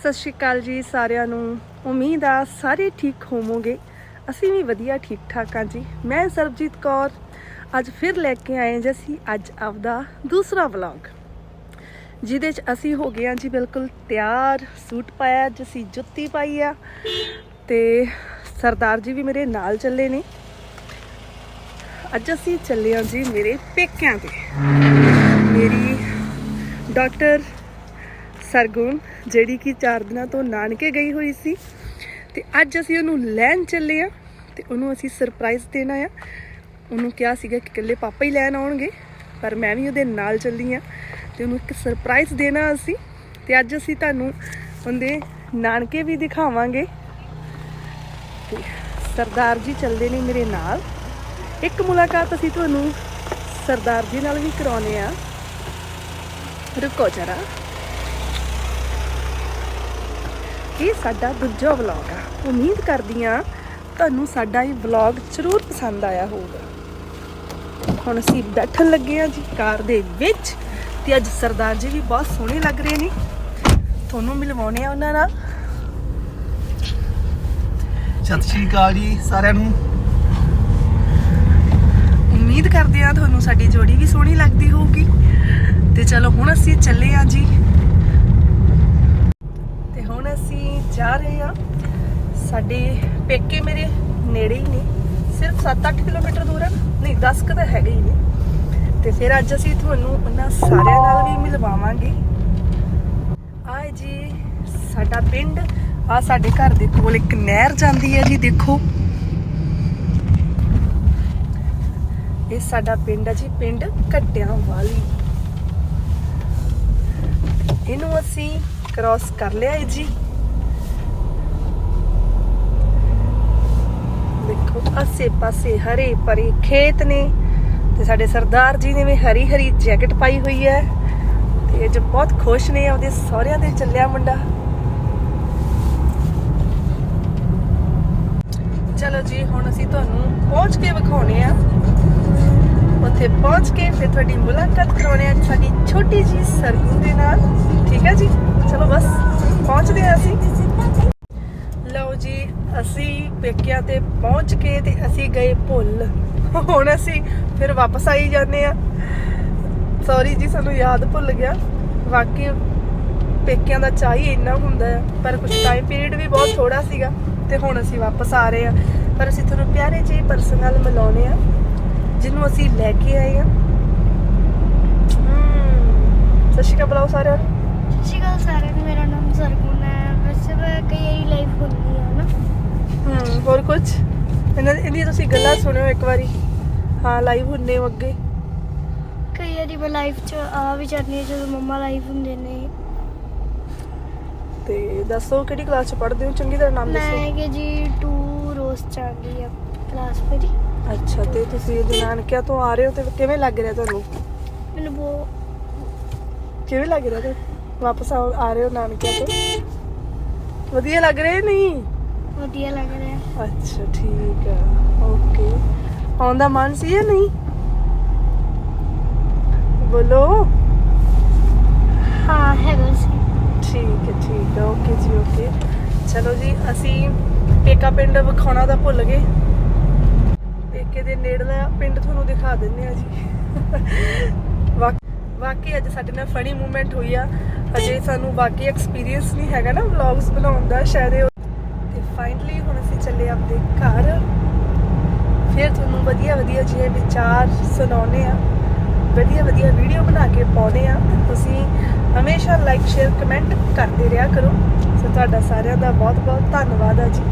ਸਤਿ ਸ਼੍ਰੀ ਅਕਾਲ ਜੀ ਸਾਰਿਆਂ ਨੂੰ। ਉਮੀਦ ਆ ਸਾਰੇ ਠੀਕ ਹੋਵੋਗੇ। ਅਸੀਂ ਵੀ ਵਧੀਆ, ਠੀਕ ਠਾਕ ਹਾਂ ਜੀ। ਮੈਂ ਸਰਬਜੀਤ ਕੌਰ। ਅੱਜ ਫਿਰ ਲੈ ਕੇ ਆਏ ਜੀ ਅਸੀਂ ਅੱਜ ਆਪਦਾ ਦੂਸਰਾ ਵਲੌਗ ਜਿਹਦੇ 'ਚ ਅਸੀਂ ਹੋ ਗਏ ਹਾਂ ਜੀ ਬਿਲਕੁਲ ਤਿਆਰ, ਸੂਟ ਪਾਇਆ, ਅੱਜ ਅਸੀਂ ਜੁੱਤੀ ਪਾਈ ਆ। ਤੇ ਸਰਦਾਰ ਜੀ ਵੀ ਮੇਰੇ ਨਾਲ ਚੱਲੇ ਨੇ। ਅੱਜ ਅਸੀਂ ਚੱਲੇ ਹਾਂ ਜੀ ਮੇਰੇ ਪੇਕਿਆਂ ਤੇ। ਮੇਰੀ ਡਾਕਟਰ ਸਰਗੁਣ, ਜਿਹੜੀ ਕਿ ਚਾਰ ਦਿਨਾਂ ਤੋਂ ਨਾਨਕੇ ਗਈ ਹੋਈ ਸੀ। ਤੇ ਅੱਜ ਅਸੀਂ ਉਹਨੂੰ ਲੈਣ ਚੱਲੇ ਆ ਤੇ ਉਹਨੂੰ ਅਸੀਂ ਸਰਪ੍ਰਾਈਜ਼ ਦੇਣਾ ਆ ਉਹਨੂੰ ਕਿਹਾ ਸੀਗਾ ਕਿ ਇਕੱਲੇ ਪਾਪਾ ਹੀ ਲੈਣ ਆਉਣਗੇ, ਪਰ ਮੈਂ ਵੀ ਉਹਦੇ ਨਾਲ ਚੱਲੀ ਆ ਤੇ ਉਹਨੂੰ ਇੱਕ ਸਰਪ੍ਰਾਈਜ਼ ਦੇਣਾ ਅਸੀਂ। ਤੇ ਅੱਜ ਅਸੀਂ ਤੁਹਾਨੂੰ ਉਹਦੇ ਨਾਨਕੇ ਵੀ ਦਿਖਾਵਾਂਗੇ। ਤੇ ਸਰਦਾਰ ਜੀ ਚੱਲਦੇ ਨੇ ਮੇਰੇ ਨਾਲ। ਇੱਕ ਮੁਲਾਕਾਤ ਅਸੀਂ ਤੁਹਾਨੂੰ ਸਰਦਾਰ ਜੀ ਨਾਲ ਵੀ ਕਰਾਉਨੇ ਆ ਰੁਕੋ ਜਰਾ। ਇਹ ਸਾਡਾ ਦੂਜਾ ਵਲੌਗ ਆ। ਉਮੀਦ ਕਰਦੀ ਆ ਤੁਹਾਨੂੰ ਸਾਡਾ ਇਹ ਵਲੌਗ ਜ਼ਰੂਰ ਪਸੰਦ ਆਇਆ ਹੋਊਗਾ। ਹੁਣ ਅਸੀਂ ਬੈਠਣ ਲੱਗੇ ਆ ਜੀ ਕਾਰ ਦੇ ਵਿੱਚ ਤੇ ਅੱਜ ਸਰਦਾਰ ਜੀ ਵੀ ਬਹੁਤ ਸੋਹਣੇ ਲੱਗ ਰਹੇ ਨੇ। ਤੁਹਾਨੂੰ ਮਿਲਵਾਉਣੇ ਆ ਉਹਨਾਂ ਨਾਲ। ਸਤਿ ਸ਼੍ਰੀ ਅਕਾਲ ਜੀ ਸਾਰਿਆਂ ਨੂੰ। ਉਮੀਦ ਕਰਦੇ ਆ ਤੁਹਾਨੂੰ ਸਾਡੀ ਜੋੜੀ ਵੀ ਸੋਹਣੀ ਲੱਗਦੀ ਹੋਊਗੀ। ਤੇ ਚਲੋ ਹੁਣ ਅਸੀਂ ਚੱਲੇ ਆ ਜੀ ਤੇ ਹੁਣ ਅਸੀਂ ਜਾ ਰਹੇ ਆ ਸਾਡੇ ਪੇਕੇ ਮੇਰੇ ਨੇੜੇ ਹੀ ਨੇ। ਸਿਰਫ 7-8 ਕਿਲੋਮੀਟਰ ਦੂਰ ਹੈ। ਨਹੀਂ 10 ਕੁ ਤਾਂ ਹੈਗੇ ਹੀ ਨੇ। ਤੇ ਫਿਰ ਅੱਜ ਅਸੀਂ ਤੁਹਾਨੂੰ ਉਹਨਾਂ ਸਾਰਿਆਂ ਨਾਲ ਵੀ ਮਿਲਵਾਵਾਂਗੇ। ਆਏ ਜੀ, ਸਾਡਾ ਪਿੰਡ। ਆ ਸਾਡੇ ਘਰ ਦੇ ਕੋਲ ਇੱਕ ਨਹਿਰ ਜਾਂਦੀ ਹੈ ਜੀ, ਦੇਖੋ। ਇਹ ਸਾਡਾ ਪਿੰਡ ਹੈ ਜੀ, ਪਿੰਡ ਕੱਟਿਆਂ ਵਾਲੀ ਇਹਨੂੰ ਅਸੀਂ ਕ੍ਰਾਸ ਕਰ ਲਿਆ ਹੈ ਜੀ। ਆਸੇ ਪਾਸੇ ਹਰੇ ਭਰੇ ਖੇਤ ਨੇ ਤੇ ਸਾਡੇ ਸਰਦਾਰ ਜੀ ਨੇ ਵੀ ਹਰੀ ਹਰੀ ਜੈਕਟ ਪਾਈ ਹੋਈ ਹੈ ਤੇ ਅੱਜ ਬਹੁਤ ਖੁਸ਼ ਨੇ, ਆਪਦੇ ਸਹੁਰਿਆਂ ਦੇ ਚੱਲਿਆ ਮੁੰਡਾ। ਚਲੋ ਜੀ, ਹੁਣ ਅਸੀਂ ਤੁਹਾਨੂੰ ਪਹੁੰਚ ਕੇ ਵਿਖਾਉਣੇ ਆ। ਉੱਥੇ ਪਹੁੰਚ ਕੇ ਫਿਰ ਤੁਹਾਡੀ ਮੁਲਾਕਾਤ ਕਰਾਉਣੇ ਆ, ਸਾਡੀ ਛੋਟੀ ਜੀ ਸਰਗੁਣ ਦੇ ਨਾਲ। ਠੀਕ ਹੈ ਜੀ? ਚਲੋ ਬਸ, ਪਹੁੰਚਦੇ ਆ ਅਸੀਂ। ਜੀ ਅਸੀਂ ਪੇਕਿਆਂ ਤੇ ਪਹੁੰਚ ਕੇ ਤੇ ਅਸੀਂ ਗਏ ਭੁੱਲ। ਹੁਣ ਅਸੀਂ ਫਿਰ ਵਾਪਸ ਆਈ ਜਾਂਦੇ ਆ ਸੌਰੀ ਜੀ ਸਾਨੂੰ ਯਾਦ ਭੁੱਲ ਗਿਆ। ਵਾਕਈ ਪੇਕਿਆਂ ਦਾ ਚਾਹ ਹੀ ਇੰਨਾ ਹੁੰਦਾ ਹੈ ਪਰ ਕੁਝ ਟਾਈਮ ਪੀਰੀਅਡ ਵੀ ਬਹੁਤ ਥੋੜਾ ਸੀਗਾ ਤੇ ਹੁਣ ਅਸੀਂ ਵਾਪਸ ਆ ਰਹੇ ਆ ਪਰ ਅਸੀਂ ਤੁਹਾਨੂੰ ਪਿਆਰੇ ਜਿਹੇ ਪਰਸਨ ਨਾਲ ਮਿਲਾਉਣੇ ਆ ਜਿਹਨੂੰ ਅਸੀਂ ਲੈ ਕੇ ਆਏ ਆ ਹਮ, ਸਤਿ ਸ਼੍ਰੀ ਅਕਾਲ ਬੁਲਾਓ ਸਾਰਿਆਂ ਨੂੰ। ਸਤਿ ਸਾਰਿਆਂ ਨੂੰ ਮੇਰਾ ਨਾਮ ਸਰਗੁਣ ਹੈ ਵੈਸੇ ਮੈਂ ਕਈ ਵਾਰੀ ਲਾਈਵ ਹੁੰਦੀ ਹਾਂ ਨਾ ਹਮ ਹੋਰ ਕੁਝ ਇਹਨਾਂ ਇਹਦੀਆਂ ਤੁਸੀਂ ਗੱਲਾਂ ਸੁਣਿਓ ਇੱਕ ਵਾਰੀ। ਹਾਂ ਲਾਈਵ ਹੁੰਨੇ ਹੋ ਅੱਗੇ। ਕਈ ਵਾਰੀ ਮੈਂ ਲਾਈਵ 'ਚ ਆ ਵੀ ਜਾਂਦੀ ਹਾਂ ਜਦੋਂ ਮੰਮਾ ਲਾਈਵ ਹੁੰਦੇ ਨੇ। ਤੇ ਦੱਸੋ ਕਿਹੜੀ ਕਲਾਸ ਚ ਪੜ੍ਹਦੇ ਹੋ? ਚੰਗੀ ਤਰ੍ਹਾਂ ਨਾਮ ਮੈਂ ਦੱਸੋ ਕਿ ਜੀ 2 ਰੋਜ਼ ਚਾਹਦੀ ਆ ਕਲਾਸ ਮੇਰੀ। ਅੱਛਾ ਤੇ ਤੁਸੀਂ ਇਹਦੇ ਨਾਨਕਿਆਂ ਤੋਂ ਆ ਰਹੇ ਹੋ ਤੇ ਕਿਵੇਂ ਲੱਗ ਰਿਹਾ ਤੁਹਾਨੂੰ? ਮੈਨੂੰ ਬਹੁਤ ਕਿਵੇਂ ਲੱਗ ਰਿਹਾ ਤੁਹਾਨੂੰ? ਵਾਪਸ ਆ ਰਹੇ ਹੋ ਨਾਨਕਿਆਂ ਤੋਂ? ਵਧੀਆ ਲੱਗ ਰਿਹਾ ਨਹੀਂ? ਵਧੀਆ ਲੱਗ ਰਿਹਾ। ਅੱਛਾ ਠੀਕ ਆ। ਓਕੇ। ਆਉਂਦਾ ਮਨ ਸੀ ਜਾਂ ਨਹੀਂ? ਬੋਲੋ। ਹਾਂ ਹੈਗਾ ਸੀ। ਠੀਕ ਹੈ ਠੀਕ ਹੈ। ਓਕੇ ਜੀ ਓਕੇ। ਚਲੋ ਜੀ ਅਸੀਂ ਪੇਕਾ ਪਿੰਡ ਵਿਖਾਉਣਾ ਦਾ ਭੁੱਲ ਗਏ। ਪੇਕੇ ਦੇ ਨੇੜਲਾ ਪਿੰਡ ਤੁਹਾਨੂੰ ਦਿਖਾ ਦਿੰਦੇ ਆ ਜੀ। ਵਾਕ- ਵਾਕਈ ਅੱਜ ਸਾਡੇ ਨਾਲ ਫਨੀ ਮੂਮੈਂਟ ਹੋਈ ਆ। ਅਜੇ ਸਾਨੂੰ ਵਾਕਈ ਐਕਸਪੀਰੀਅੰਸ ਨਹੀਂ ਹੈਗਾ ਨਾ ਵਲੌਗਸ ਬਣਾਉਣ ਦਾ ਸ਼ਾਇਦ ਫਾਈਨਲੀ ਹੁਣ ਅਸੀਂ ਚੱਲੇ ਆਪਦੇ ਘਰ। ਫਿਰ ਤੁਹਾਨੂੰ ਵਧੀਆ ਵਧੀਆ ਜਿਹੇ ਵਿਚਾਰ ਸੁਣਾਉਣੇ ਆ ਵਧੀਆ ਵਧੀਆ ਵੀਡੀਓ ਬਣਾ ਕੇ ਪਾਉਣੇ ਆ ਤੇ ਤੁਸੀਂ ਹਮੇਸ਼ਾ ਲਾਈਕ ਸ਼ੇਅਰ ਕਮੈਂਟ ਕਰਦੇ ਰਿਹਾ ਕਰੋ। ਸੋ ਤੁਹਾਡਾ ਸਾਰਿਆਂ ਦਾ ਬਹੁਤ ਬਹੁਤ ਧੰਨਵਾਦ ਆ ਜੀ।